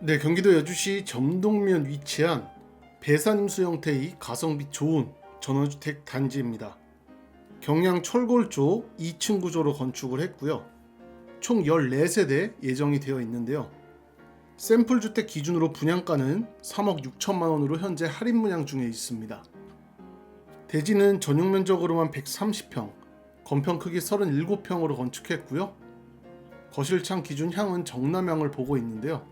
네, 경기도 여주시 점동면 위치한 배산임수 형태의 가성비 좋은 전원주택 단지입니다. 경량 철골 쪽 2층 구조로 건축을 했고요. 총 14세대 예정이 되어 있는데요. 샘플 주택 기준으로 분양가는 3억 6천만 원으로 현재 할인 분양 중에 있습니다. 대지는 전용 면적으로만 130평, 건평 크기 37평으로 건축했고요. 거실창 기준 향은 정남향을 보고 있는데요.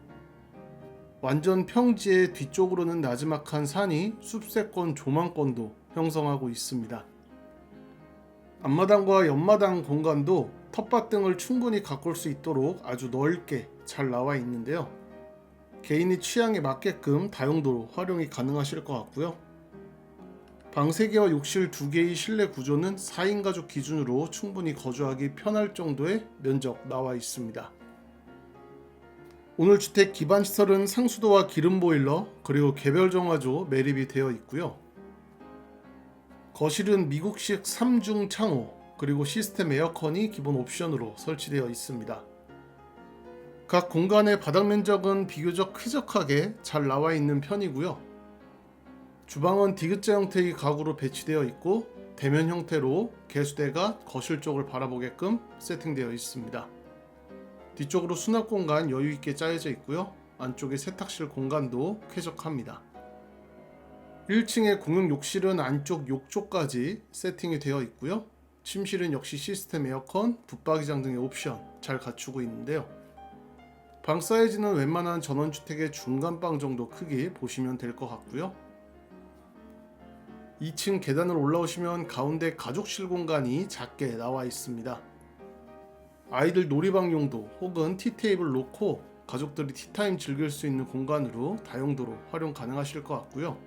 완전 평지의 뒤쪽으로는 나지막한 산이 숲세권 조망권도 형성하고 있습니다. 앞마당과 옆마당 공간도 텃밭 등을 충분히 가꿀 수 있도록 아주 넓게 잘 나와 있는데요. 개인의 취향에 맞게끔 다용도로 활용이 가능하실 것 같고요. 방 3개와 욕실 2개의 실내 구조는 4인 가족 기준으로 충분히 거주하기 편할 정도의 면적 나와 있습니다. 오늘 주택 기반 시설은 상수도와 기름 보일러 그리고 개별 정화조 매립이 되어 있고요. 거실은 미국식 3중 창호 그리고 시스템 에어컨이 기본 옵션으로 설치되어 있습니다. 각 공간의 바닥 면적은 비교적 쾌적하게 잘 나와 있는 편이고요. 주방은 디귿자 형태의 가구로 배치되어 있고 대면 형태로 개수대가 거실 쪽을 바라보게끔 세팅되어 있습니다. 뒤쪽으로 수납 공간 여유 있게 짜여져 있고요. 안쪽에 세탁실 공간도 쾌적합니다. 1층의 공용 욕실은 안쪽 욕조까지 세팅이 되어 있고요. 침실은 역시 시스템 에어컨, 붙박이장 등의 옵션 잘 갖추고 있는데요. 방 사이즈는 웬만한 전원주택의 중간방 정도 크기 보시면 될 것 같고요. 2층 계단을 올라오시면 가운데 가족실 공간이 작게 나와 있습니다. 아이들 놀이방 용도 혹은 티테이블 놓고 가족들이 티타임 즐길 수 있는 공간으로 다용도로 활용 가능하실 것 같고요.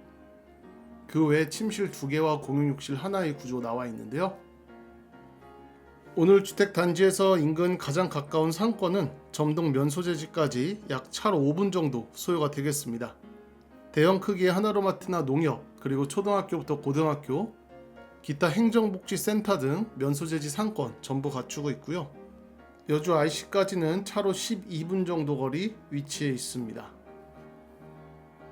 그 외에 침실 두 개와 공용욕실 하나의 구조 나와 있는데요. 오늘 주택 단지에서 인근 가장 가까운 상권은 점동 면소재지까지 약 차로 5분 정도 소요가 되겠습니다. 대형 크기의 하나로마트나 농협 그리고 초등학교부터 고등학교 기타 행정복지센터 등 면소재지 상권 전부 갖추고 있고요. 여주 IC까지는 차로 12분 정도 거리 위치해 있습니다.